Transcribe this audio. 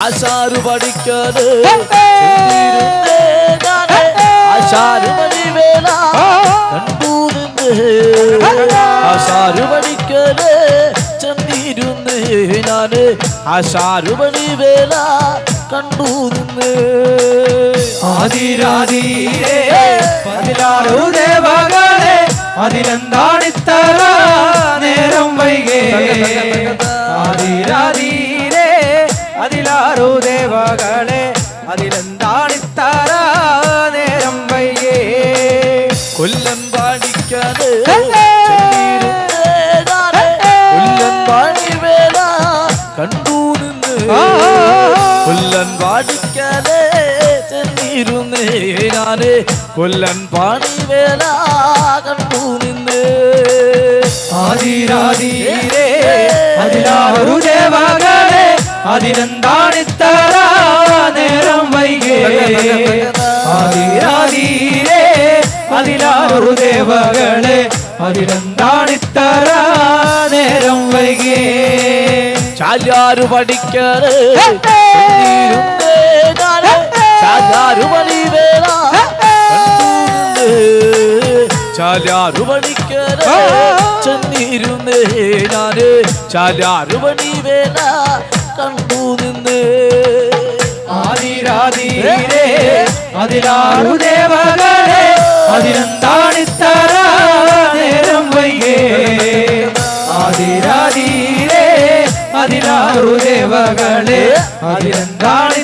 ആശാരു പഠിക്കാതെ ചെന്നിരുന്നേ ഞാൻ ആശാരു ചെന്നിരുന്നേ ഞാൻ ആശാരു മണിവേല കണ്ടു. നിന്ന് ആദിരാതീരേ പതിനാറു ദേവകളെ നേരം വൈകേ? ദേവകളെ അതിലെന്താണ് നേരം വയ്യേ കൊല്ലം പാടിക്കാതെ കൊല്ലം പാടിവേല കണ്ടു നിന്ന്. കൊല്ലൻ പാടിക്കാതെ ചെന്നിരുന്നേ കൊല്ലം പാടി വേല കണ്ടു നിന്ന്. ആദിരാതീരേ ദേവകളെ അതിലെന്താണിത്തറ നേരം വൈകേ? ആദിരാതീരേ അതിലാറു ദേവകളെ അതിലെന്താണിത്തറ നേരം വൈകേ. ചാലാരു പഠിക്കാറ് ചാലാറു ചാലാരു കണ്ടു നിന്ന് ചാലാരു പഠിക്കാതെ ചെന്നിരുന്നേ ഞാൻ. ചാലാരു പണിവേല കണ്ടു നിന്ന് ആദിരാതീരേ അതിലാറു ദേവകളെ അതിലെന്താണിത്തറ നേരം വൈകേ? ആദിരാതീരേ അതിലാറു ദേവകളെ അതിലെന്താണ്